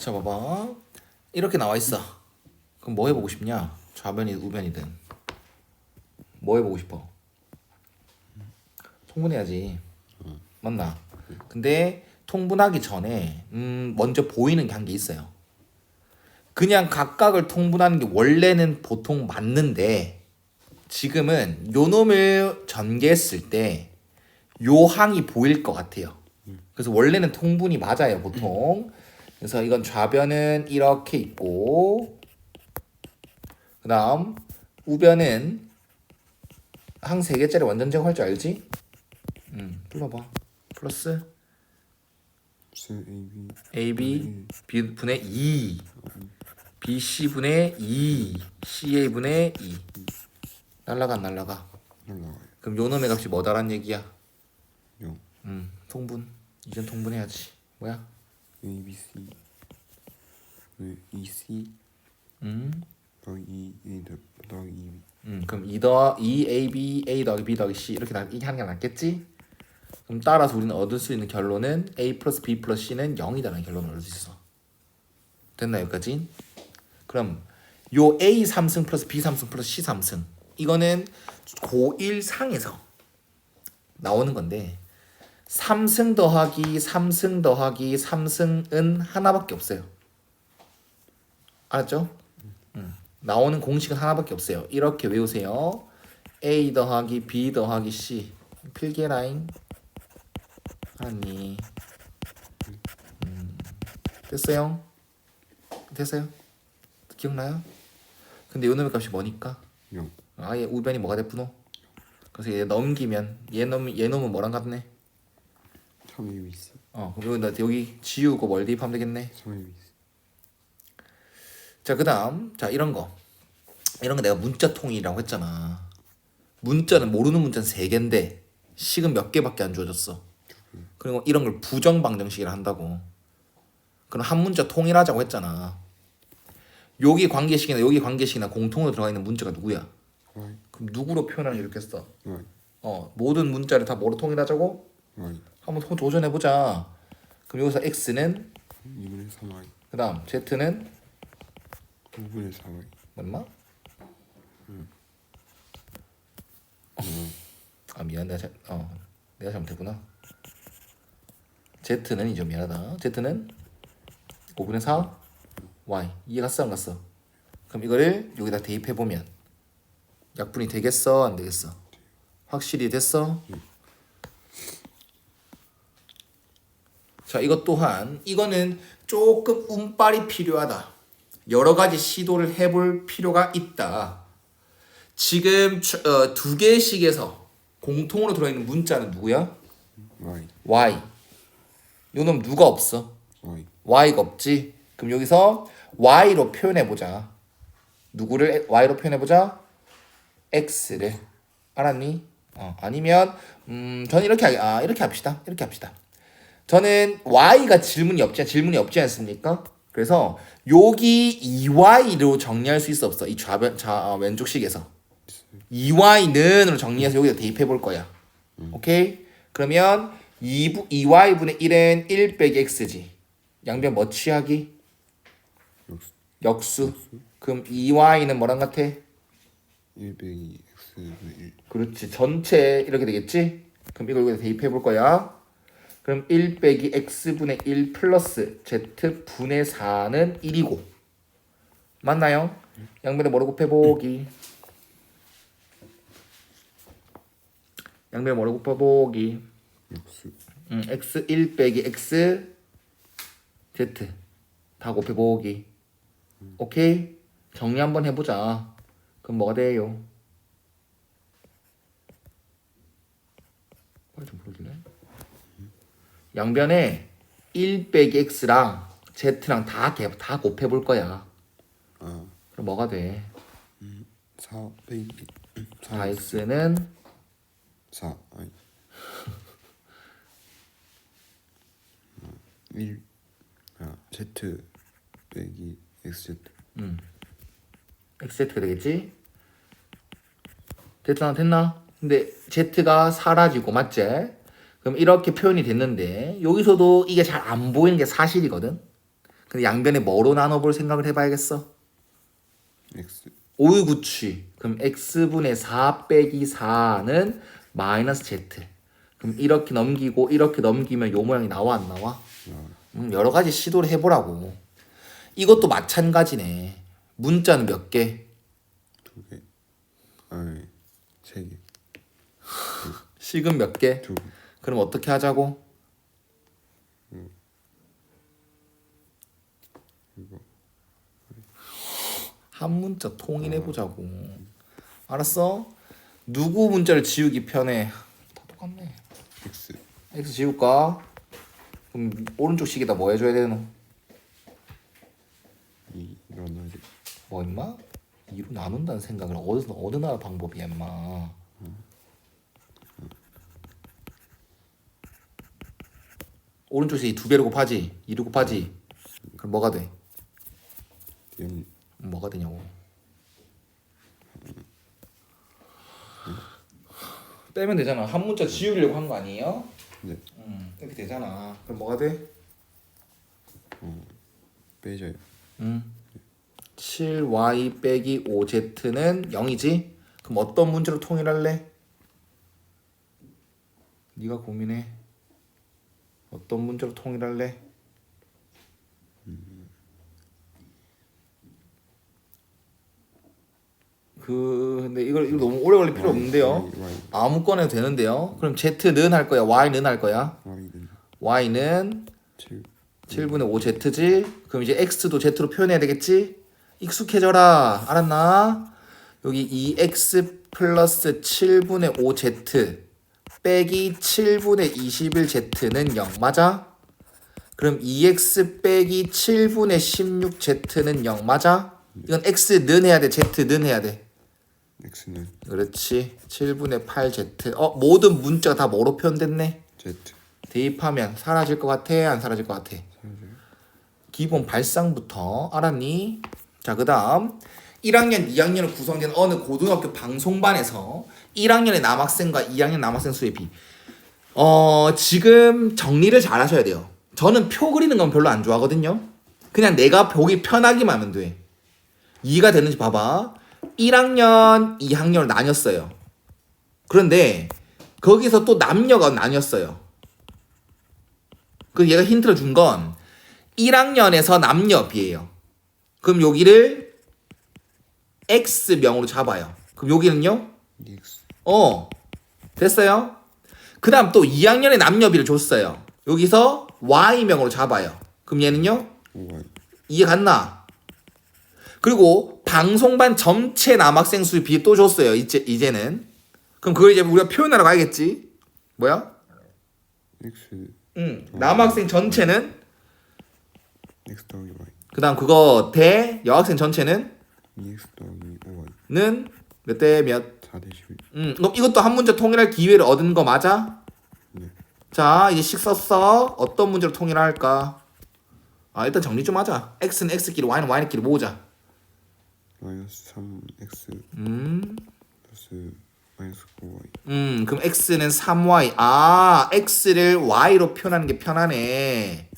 자 봐봐. 이렇게 나와 있어. 그럼 뭐 해보고 싶냐? 좌변이든 우변이든. 뭐 해보고 싶어? 통분해야지. 맞나? 근데 통분하기 전에 음 먼저 보이는 게 한 게 있어요. 그냥 각각을 통분하는 게 원래는 보통 맞는데 지금은 요 놈을 전개했을 때 요 항이 보일 것 같아요. 그래서 원래는 통분이 맞아요, 보통. 그래서 이건 좌변은 이렇게 있고 그 다음 우변은 항세 개짜리 완전 제곱할 줄 알지? 음, 불러봐. 플러스 AB B 분의 2 BC 분의 2 CA 분의 2 날라가 안 날라가. 그럼 요 놈의 값이 뭐다란 얘기야? 영음 통분 이젠 통분해야지 뭐야? ABC 네, EC 음, 더하기 E 더- 더하기 E. 음 그럼 2더 2AB A 더하기 B 더하기 C 이렇게 나, 이게 하는 게 낫겠지? 그럼 따라서 우리는 얻을 수 있는 결론은 A 플러스 B 플러스 C는 0이다라는 결론을 얻을 수 있어. 됐나 여기까지? 그럼 요 A 3승 플러스 B 3승 플러스 C 3승. 이거는 고1 상에서 나오는 건데 3승 더하기 3승 더하기 3승은 하나밖에 없어요 알았죠? 음. 나오는 공식은 하나밖에 없어요 이렇게 외우세요 A 더하기 B 더하기 C 필기 라인 하니 음. 됐어요? 됐어요? 기억나요? 근데 요 놈의 값이 뭐니까? 영 아얘 우변이 뭐가 됐구노? 그래서 얘 넘기면 얘 놈, 얘 놈은 뭐랑 같네? 3 ABC 어. 여기, 나 여기 지우고 뭘 대입하면 되겠네. 3 ABC 자 그다음 자 이런 거. 이런 거 내가 문자 통일이라고 했잖아. 문자는 모르는 문자는 세 개인데 식은 몇 개밖에 안 주어졌어. 그리고 이런 걸 부정 방정식이라 한다고. 그럼 한 문자 통일하자고 했잖아. 여기 관계식이나 여기 관계식이나 공통으로 들어가 있는 문자가 누구야? Y 그럼 누구로 표현하는 게 좋겠어. Y 어 모든 문자를 다 뭐로 통일하자고 Y 한번 도- 도전해 보자. 그럼 여기서 x는? 2분의 3Y 그 다음 z는? 5분의 4Y 맞나? 아 미안 내가 잘, 어 내가 잘못했구나. Z는 이제 미안하다. Z는 5분의 4 Y. 이해 갔어 안 갔어? 그럼 이거를 여기다 대입해 보면 약분이 되겠어? 안 되겠어? 확실히 됐어? 자 이것 또한 이거는 조금 운빨이 필요하다 여러 가지 시도를 해볼 필요가 있다 지금 추- 어, 두 개씩에서 공통으로 들어있는 문자는 누구야? Y Y. 요놈 누가 없어? Y Y가 없지. 그럼 여기서 Y로 표현해 보자. 누구를 Y로 표현해 보자? X를. 알았니? 어, 아니면 음, 저는 이렇게 하- 아, 이렇게 합시다. 이렇게 합시다. 저는 Y가 질문이 없지 질문이 없지 않습니까? 그래서 여기 2Y로 정리할 수 있어 없어? 이 좌변 좌 어, 왼쪽식에서 2Y는으로 정리해서 여기다 대입해 볼 거야. 오케이? 그러면 2부, 2Y분의 1은 1 빼기 X지. 양변 뭐 취하기? 역수 역수. 그럼 2Y는 뭐랑 같아? 1 빼기 X분의 1 그렇지. 전체 이렇게 되겠지? 그럼 이걸 여기다 대입해 볼 거야. 그럼 1 빼기 X분의 1 플러스 Z분의 4는 1이고. 맞나요? 양변에 뭐로 곱해보기. 양변에 뭐로 곱해보기. 역수 음, x 1 빼기 x z 다 곱해보기 오케이 정리 한번 해보자 그럼 뭐가 돼요 빨리 좀 보여줄래 양변에 1 빼기 x랑 z랑 다, 개- 다 곱해볼 거야. 아 그럼 뭐가 돼? 4 빼기 4 x는? 4 아니. 1 아, Z 빼기 XZ xz가 되겠지? 됐나 됐나? 근데 z가 사라지고 맞지? 그럼 이렇게 표현이 됐는데 여기서도 이게 잘 안 보이는 게 사실이거든. 근데 양변에 뭐로 나눠볼 생각을 해봐야겠어. x 5의 구취. 그럼 x분의 4 빼기 4는 마이너스 z. 그럼 이렇게 넘기고 이렇게 넘기면 요 모양이 나와 안 나와? 음, 여러 가지 시도를 해보라고. 이것도 마찬가지네. 문자는 몇 개? 두 개 아니 세 개 식은 몇 개? 두 개 그럼 어떻게 하자고? 한 문자 통일해 보자고. 알았어? 누구 문자를 지우기 편해? 다 똑같네. x x 지울까? 그럼 오른쪽 식에다 뭐 해줘야 되노? 이 일어나지 뭐 임마? 2로 나눈다는 생각을 어디서 어느 나라 방법이야 임마. 오른쪽 식이 두 배로 곱하지? 2로 곱하지? 그럼 뭐가 돼? 연 뭐가 되냐고. 빼면 되잖아. 한 문자 지우려고 한 거 아니에요? 네 음, 이렇게 되잖아. 그럼 뭐가 돼? 빼져요 음. 7y 빼기 5z는 0이지? 그럼 어떤 문제로 통일할래? 네가 고민해. 어떤 문제로 통일할래? 그 근데 이걸 이거 너무 오래 걸릴 필요 없는데요. 아무거나 해도 되는데요. 그럼 z는 할 거야. y는 할 거야. y는 y는 7 7분의 5z지. 그럼 이제 x도 z로 표현해야 되겠지? 익숙해져라. 알았나? 여기 2x 플러스 7분의 5z 빼기 7분의 21z는 0 맞아? 그럼 2x 빼기 7분의 16z는 0 맞아? 이건 x는 해야 돼, z는 해야 돼. x는 그렇지. 7분의 8z. 어, 모든 문자가 다 뭐로 표현됐네? z 대입하면 사라질 것 같아? 안 사라질 것 같아? 기본 발상부터 알았니? 자, 그 다음 1학년, 2학년으로 구성된 어느 고등학교 방송반에서 1학년의 남학생과 2학년 남학생 수의 비. 어, 지금 정리를 잘 하셔야 돼요. 저는 표 그리는 건 별로 안 좋아하거든요. 그냥 내가 보기 편하기만 하면 돼. 이해가 되는지 봐봐. 1학년, 2학년으로 나뉘었어요. 그런데 거기서 또 남녀가 나뉘었어요. 그 얘가 힌트를 준 건 1학년에서 남녀 비예요. 그럼 여기를 X명으로 잡아요. 그럼 여기는요? dx 어. 됐어요? 그 다음 또 2학년의 남녀비를 줬어요. 여기서 Y명으로 잡아요. 그럼 얘는요? y 이해 갔나? 그리고 방송반 전체 남학생 수비또 줬어요. 이제 이제는. 그럼 그걸 이제 우리가 표현하러 가야겠지. 뭐야? x 응. 남학생 전체는 x 더하기 y 그 다음 그거 대 여학생 전체는 2x 더하기 5y 는 몇 대 몇? 4대 11 음, 그럼 이것도 한 문제 통일할 기회를 얻은 거 맞아? 네 자, 이제 식 썼어. 어떤 문제로 통일할까? 아, 일단 정리 좀 하자. x는 x끼리, y는 y끼리 모으자. 마이너스 3x 음, 플러스 마이너스 9y 음, 그럼 x는 3y. 아, x를 y로 표현하는 게 편하네.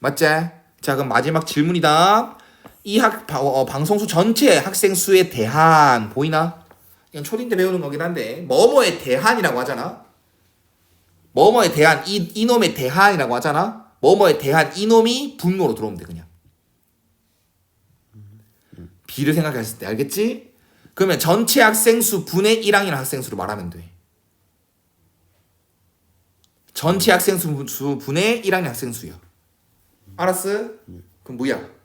맞지? 자, 그럼 마지막 질문이다. 이 학, 바- 어, 방송수 전체 학생 수에 대한, 보이나? 이건 초딩 때 배우는 거긴 한데, 뭐뭐에 대한이라고 하잖아? 뭐뭐에 대한, 이, 이놈에 대한이라고 하잖아? 뭐뭐에 대한 이놈이 분모로 들어오면 돼, 그냥. 비를 생각했을 때, 알겠지? 그러면 전체 학생 수 분의 1학년 학생 수로 말하면 돼. 전체 학생 수, 수 분의 1학년 학생 수야. 알았어? 그럼 뭐야?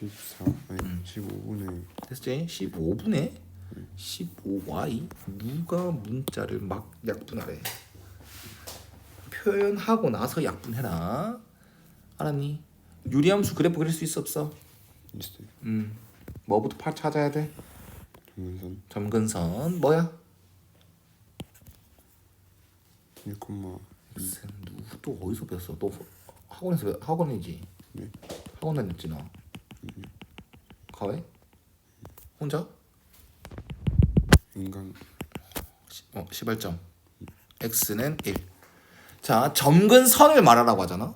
14 아니 15분의 됐지? 15분의 15y 누가 문자를 막 약분하래? 표현하고 나서 약분해라. 알았니? 유리함수 그래프 그릴 수 있어 없어? 있어요 음. 뭐부터 파 찾아야 돼? 동문선 점근선 뭐야? 1, 무슨 누구 또 어디서 배웠어? 또 학원에서 배- 학원이지? 네. 학원 다녔지 나. 가왜? 혼자? 인간 시- 어, 시발점. x는 1. 자, 점근 선을 말하라고 하잖아.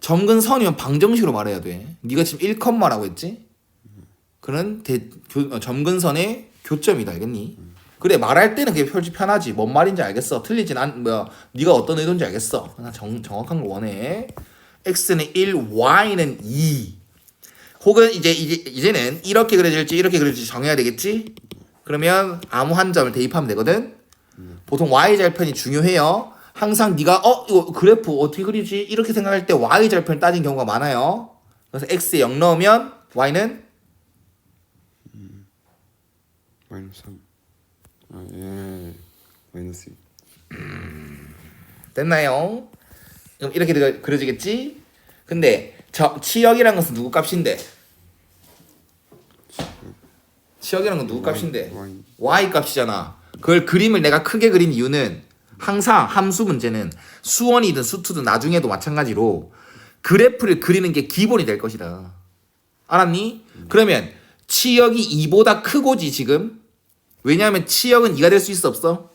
점근 선이면 방정식으로 말해야 돼. 네가 지금 1 컴마라고 했지? 그는 대, 교, 어, 점근선의 교점이다 알겠니? 그래 말할 때는 그게 표지 편하지. 뭔 말인지 알겠어. 틀리진 않 뭐야. 네가 어떤 의도인지 알겠어. 나 정, 정확한 거 원해. x는 1, y는 2. 혹은 이제 이제 이제는 이렇게 그려질지 이렇게 그려질지 정해야 되겠지? 그러면 아무 한 점을 대입하면 되거든. 보통 y 절편이 중요해요. 항상 네가 어 이거 그래프 어떻게 그리지 이렇게 생각할 때 y 절편 따진 경우가 많아요. 그래서 x에 0 넣으면 y는 마이너스 3. 아, 예. 마이너스 2. 됐나요? 그럼 이렇게 그려- 그려지겠지? 근데 저 치역이란 것은 누구 값인데? 치역이란 건 누구 값인데? Y. y 값이잖아. 그걸 그림을 내가 크게 그린 이유는 항상 함수 문제는 수원이든 수투든 나중에도 마찬가지로 그래프를 그리는 게 기본이 될 것이다. 알았니? 그러면 치역이 2보다 크고지 지금. 왜냐하면 치역은 2가 될 수 있어 없어?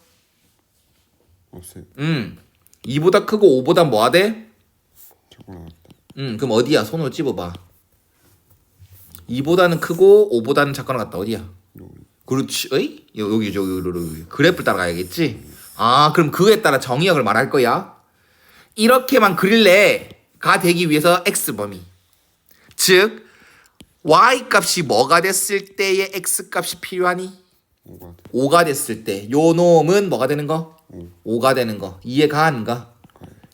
없어요. 음. 2보다 크고 5보다 뭐가 돼? 나왔다. 음. 그럼 어디야? 손으로 찝어봐. 2보다는 크고 5보다는 작거나 같다. 어디야? 그렇지. 어이? 여- 여기 저기 여기, 여기. 그래프를 따라가야겠지. 아, 그럼 그거에 따라 정의역을 말할 거야. 이렇게만 그릴래가 되기 위해서 x 범위. 즉 y 값이 뭐가 됐을 때의 x 값이 필요하니? 5가 돼. 5가 됐을 때 요 놈은 뭐가 되는 거? 5. 5가 되는 거. 이해가 안 가?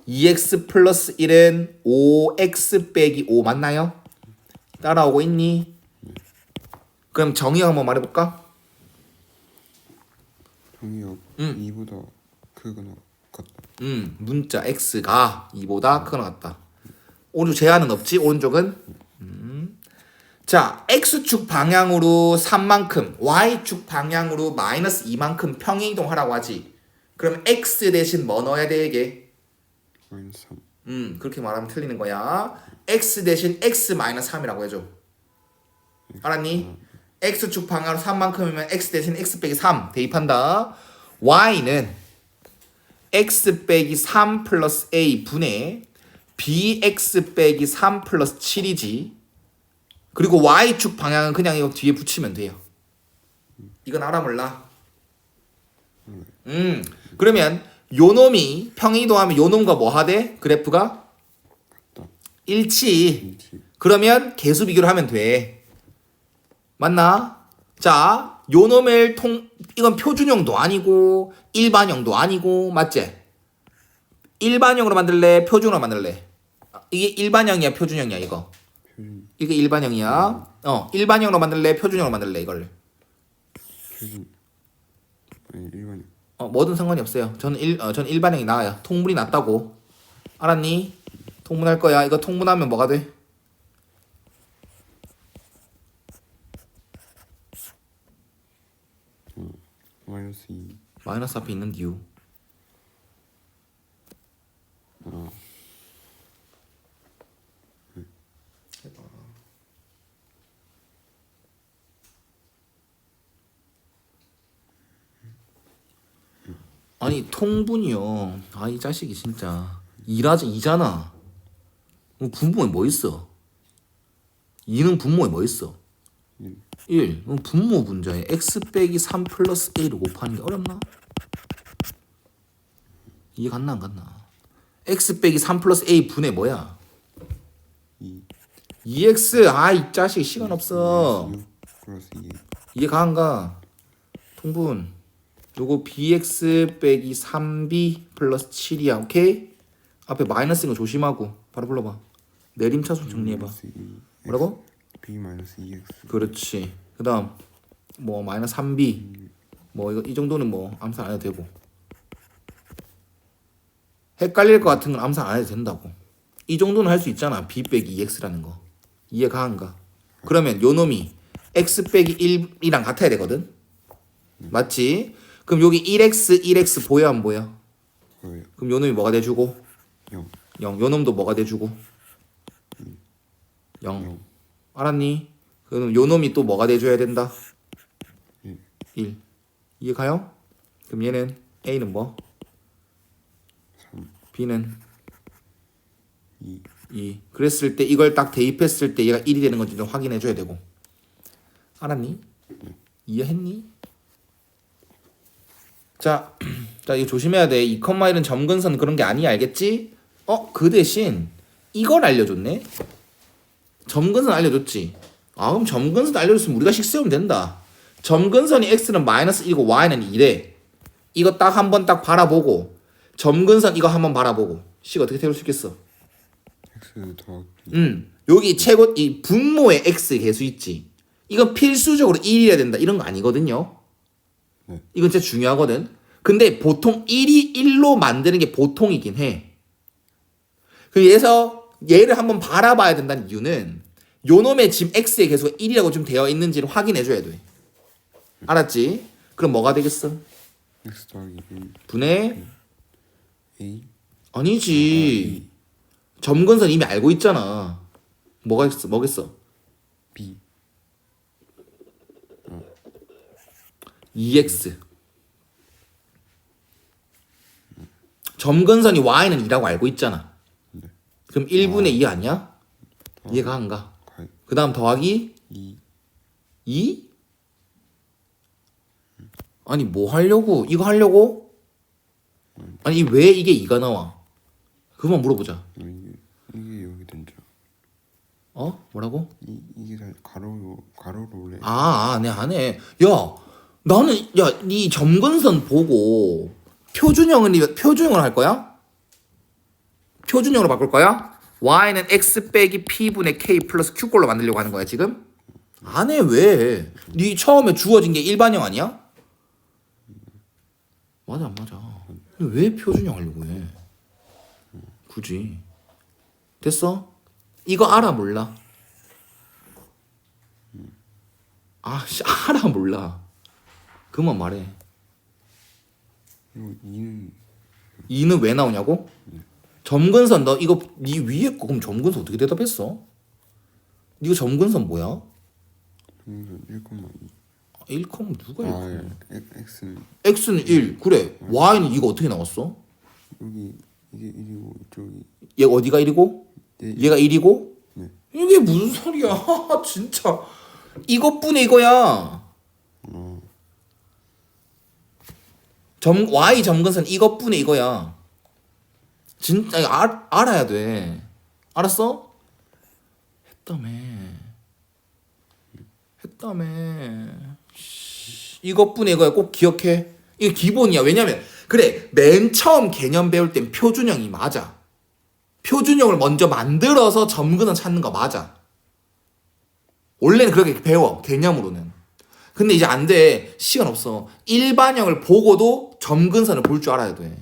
2x 플러스 1은 5x 빼기 5 맞나요? 따라오고 있니? 그럼 정의역 한번 말해볼까? 정의역 음. 2보다 크거나 같다. 음, 문자 x가 2보다 크거나 같다. 오른쪽 제한은 없지? 오른쪽은? 음. 자, x축 방향으로 3만큼, y축 방향으로 마이너스 2만큼 평행이동하라고 하지. 그럼 x 대신 뭐 넣어야 돼, 이게? 마이너스 3. 음, 그렇게 말하면 틀리는 거야. x 대신 x 마이너스 3이라고 해줘. 알았니? x축 방향으로 3만큼이면 x 대신 x 빼기 3 대입한다. y는 x 빼기 3 플러스 a 분의 bx 빼기 3 플러스 7이지. 그리고 y축 방향은 그냥 이거 뒤에 붙이면 돼요. 이건 알아 몰라? 음, 그러면 요 놈이 평이동하면 요 놈과 뭐 하대? 그래프가. 일치. 그러면 개수 비교를 하면 돼. 맞나? 자, 요 놈의 통 이건 표준형도 아니고 일반형도 아니고 맞지? 일반형으로 만들래? 표준으로 만들래? 아, 이게 일반형이야, 표준형이야, 이거. 이게 일반형이야. 어, 일반형으로 만들래? 표준형으로 만들래? 이거를. 표준. 어, 뭐든 상관이 없어요. 저는 일, 어, 저는 일반형이 나아요. 통분이 낫다고. 알았니? 통분할 거야. 이거 통분하면 뭐가 돼? 마이너스 2. 마이너스 앞에 있는 이유. 아. 아니 통분이요. 아 이 자식이 진짜 일하지 이잖아. 그럼 분모에 뭐 있어? 2는 분모에 뭐 있어? 1. 1. 그럼 분모 분자에 x 빼기 3 플러스 a를 곱하는 게 어렵나? 이해 갔나 안 갔나? x 빼기 3 플러스 a 분의 뭐야? 2. 2x 아이 자식 시간 없어. 6 플러스 2. 이해 가안 가? 통분. 요거 bx 빼기 3b 플러스 7이야. 오케이? 앞에 마이너스인 거 조심하고 바로 불러봐. 내림차순 정리해봐. 마이너스 2. 뭐라고? B 마이너스 2x. 그렇지. 그 다음 뭐 마이너스 3b 뭐 이거 이 정도는 뭐 암산 안 해도 되고. 헷갈릴 것 같은 건 암산 안 해도 된다고. 이 정도는 할 수 있잖아. b 빼기 2x라는 거. 이해가 안 가? 그러면 요 놈이 x 빼기 1이랑 같아야 되거든. 맞지? 그럼 여기 1x 1x 보여 안 보여? 뭐예요? 그럼 요 놈이 뭐가 돼주고 0. 0. 요 놈도 뭐가 돼주고 0. 0. 알았니? 그럼 요 놈이 또 뭐가 돼줘야 된다? 일. 1. 이해 가요? 그럼 얘는 A는 뭐? 3. B는 2. 2. 그랬을 때 이걸 딱 대입했을 때 얘가 1이 되는 건지 좀 확인해 줘야 되고. 알았니? 이해했니? 자, 자 이거 조심해야 돼. 2,1은 점근선 그런 게 아니야. 알겠지? 어, 그 대신 이걸 알려줬네. 점근선 알려줬지. 아, 그럼 점근선 알려줬으면 우리가 식 세우면 된다. 점근선이 x는 마이너스 1이고 y는 2래. 이거 딱 한 번 딱 바라보고 점근선 이거 한 번 바라보고 식 어떻게 태울 수 있겠어? x 더하기 음 여기 최고 이 분모의 x 개수 있지. 이건 필수적으로 1이어야 된다 이런 거 아니거든요. 네. 이건 진짜 중요하거든. 근데 보통 1이 1로 만드는 게 보통이긴 해. 그래서 얘를 한번 바라봐야 된다는 이유는 요 놈의 지금 x의 개수가 1이라고 좀 되어 있는지를 확인해 줘야 돼. 알았지? 그럼 뭐가 되겠어? x 더하기 1 분의 a 아니지. 점근선 이미 알고 있잖아. 뭐가 있어? 뭐겠어? b 2x. 점근선이 y는 2라고 알고 있잖아. 그럼 1분의 2 아니야? 이해가 안 가. 가그 다음 더하기 2 2? 아니 뭐 하려고? 이거 하려고? 아니 왜 이게 2가 나와? 그만 물어보자. 이게 이게 여기 된죠 어? 뭐라고? 이 이게 다 가로로 가로로 원래 아, 아, 네, 안 해. 야, 나는, 야, 니 점근선 보고 표준형은, 니 표준형을 할 거야? 표준형으로 바꿀 거야? y는 x 빼기 p분의 k 플러스 q꼴로 만들려고 하는 거야, 지금? 안 해, 왜? 니 처음에 주어진 게 일반형 아니야? 맞아, 안 맞아. 근데 왜 표준형 하려고 해? 굳이. 됐어? 이거 알아, 몰라? 아, 씨, 알아 몰라. 그만 말해. 그리고 2는 2는 왜 나오냐고? 점근선 너 이거 네 위에 거 그럼 점근선 어떻게 대답했어? 이거 점근선 뭐야? 점근선 1,2 1, 누가 1? 아 예. x는 x는 1. 그래. y는 이거 어떻게 나왔어? 여기 이게 1이고 이쪽이 얘가 어디가 1이고? 얘 얘가 1이고? 네. 이게 무슨 소리야? 진짜. 이것뿐에 이거야. 점 y 점근선 이것뿐에 이거야. 진짜 알, 알아야 돼. 알았어? 했다며. 했다며. 씨, 이것뿐에 이거야. 꼭 기억해. 이게 기본이야. 왜냐면 그래 맨 처음 개념 배울 땐 표준형이 맞아. 표준형을 먼저 만들어서 점근을 찾는 거 맞아. 원래는 그렇게 배워 개념으로는. 근데 이제 안 돼. 시간 없어. 일반형을 보고도 점근선을 볼 줄 알아야 돼.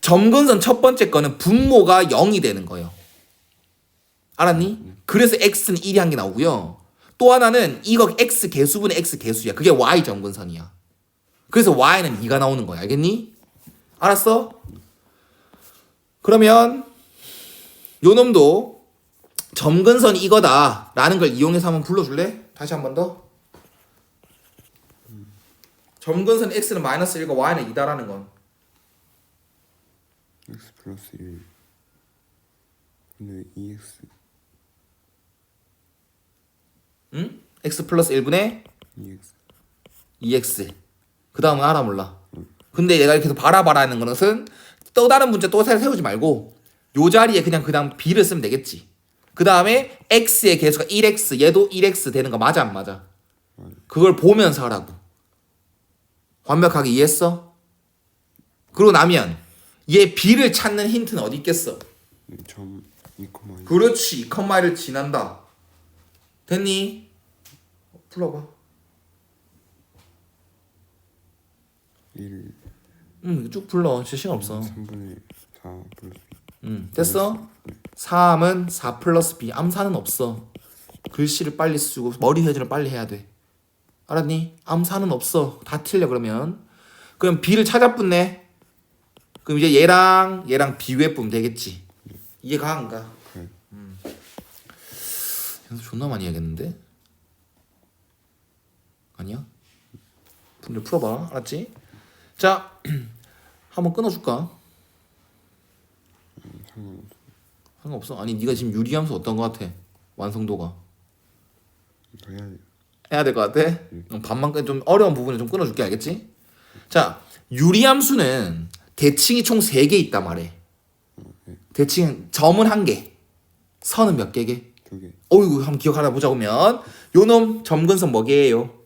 점근선 첫 번째 거는 분모가 0이 되는 거예요. 알았니? 그래서 x는 1이 한개 나오고요. 또 하나는 이거 x 개수분의 x 개수야. 그게 y 점근선이야. 그래서 y는 2가 나오는 거야. 알겠니? 알았어? 그러면 요 놈도 점근선이 이거다라는 걸 이용해서 한번 불러줄래? 다시 한 번 더. 점근선 x는 마이너스 1과 y는 2다라는 건. X 플러스 1 근데 2x 응? x 플러스 1분의 2x 2x 그 다음은 알아 몰라. 근데 얘가 이렇게 해서 바라바라 하는 것은 또 다른 문제 또 새- 세우지 말고 요 자리에 그냥 그 다음 b를 쓰면 되겠지. 그 다음에 x의 개수가 1x 얘도 1x 되는 거 맞아 안 맞아? 그걸 보면서 하라고 완벽하게 이해했어? 그러고 나면 얘 b를 찾는 힌트는 어디 있겠어? 점2,2 그렇지 2컴마를 지난다 됐니? 풀어봐 1 응, 쭉 불러. 진짜 시간 없어. 3분의 4 플러스 응, 됐어? 3은 4 플러스 B. 암사는 없어. 글씨를 빨리 쓰고 머리 회전을 빨리 해야 돼. 알았니? 암사는 없어. 다 틀려 그러면. 그럼 B를 찾아붙네. 그럼 이제 얘랑 얘랑 비교해 보면 되겠지. 이해가 안 가? 네. 음. 연습 존나 많이 해야겠는데? 아니야? 분들 풀어봐. 알았지? 자, 한번 끊어줄까? 상관없어 상관없어. 아니 네가 지금 유리함수 어떤 거 같아? 완성도가 돼. 해야 될 것 같아? 음, 반만 끊- 좀 어려운 부분을 좀 끊어줄게 알겠지? 자 유리함수는 대칭이 총 3개 있단 말해. 대칭 점은 한 개, 선은 몇 개게? 두 개. 어이구 한번 기억하나 보자 보면 요놈 점근선 뭐게요?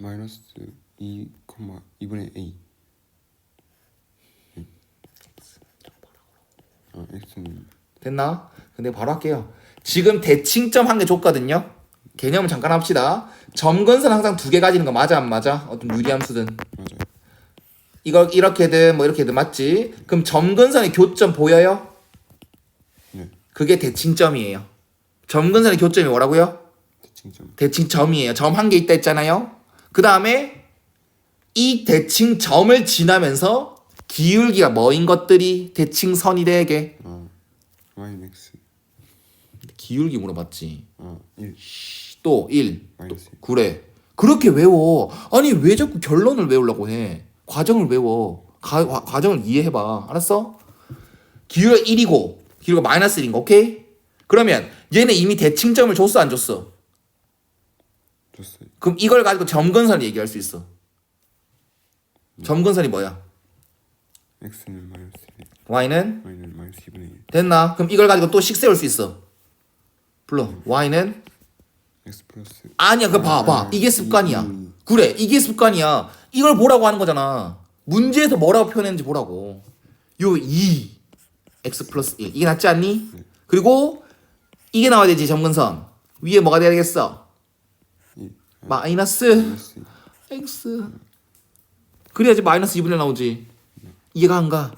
마이너스 2, 2분의 a. 응. 아 x는 됐나? 근데 바로 할게요. 지금 대칭점 한 개 줬거든요. 개념을 잠깐 합시다. 점근선 항상 두 개 가지는 거 맞아 안 맞아? 어떤 유리함수든 맞아요. 이걸 이렇게든 뭐 이렇게든 맞지? 그럼 점근선의 교점 보여요? 네. 그게 대칭점이에요. 점근선의 교점이 뭐라고요? 대칭점. 대칭점이에요. 점 한 개 있다 했잖아요. 그 다음에 이 대칭점을 지나면서 기울기가 뭐인 것들이 대칭선이 되게 아 y는 x. 기울기 물어봤지. 아 1. 또 1. 마이너스 1. 그래. 그렇게 외워. 아니 왜 자꾸 결론을 외우려고 해? 과정을 외워. 가, 과, 과정을 이해해봐. 알았어? 기울기가 1이고 기울기가 마이너스 1인 거 오케이? 그러면 얘는 이미 대칭점을 줬어 안 줬어? 줬어요. 그럼 이걸 가지고 점근선 얘기할 수 있어. 점근선이 뭐야? x는 마이너스 1. y는 y는 마이너스 2분의 1. 됐나? 그럼 이걸 가지고 또 식 세울 수 있어. 불러. y는 x 플러스 아니야. 그 봐 봐. 이게 습관이야. 음. 그래. 이게 습관이야. 이걸 보라고 하는 거잖아. 문제에서 뭐라고 표현했는지 보라고. 요 2. x 플러스 1. 이게 낫지 않니? 그리고 이게 나와야 되지. 점근선. 위에 뭐가 돼야 되겠어? 1. 마이너스 마이너스 1. x. 그래야지 마이너스 2분의 나오지. 이해가 안 가.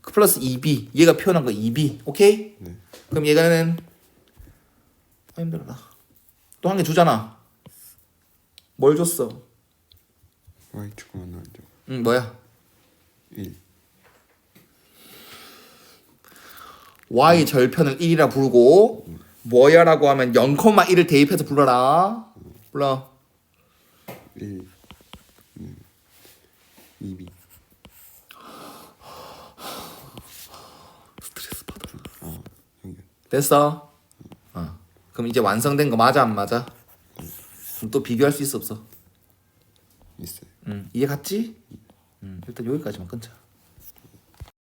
그 플러스 2b. 얘가 표현한 거 2b. 오케이? 네. 그럼 얘가는 아 힘들다. 또한 개 주잖아. 뭘 줬어? y 축구만 나왔죠. 응 뭐야? 1. y 절편을 1이라 부르고 뭐야라고 하면 0,1을 대입해서 불러라. 불러. 1. 음. 2b. 스트레스 받아. 아 여기. 됐어? 어. 그럼 이제 완성된 거 맞아 안 맞아? 그럼 또 비교할 수 있어 없어? 있어요. 응. 이해 갔지? 응. 일단 여기까지만 끊자.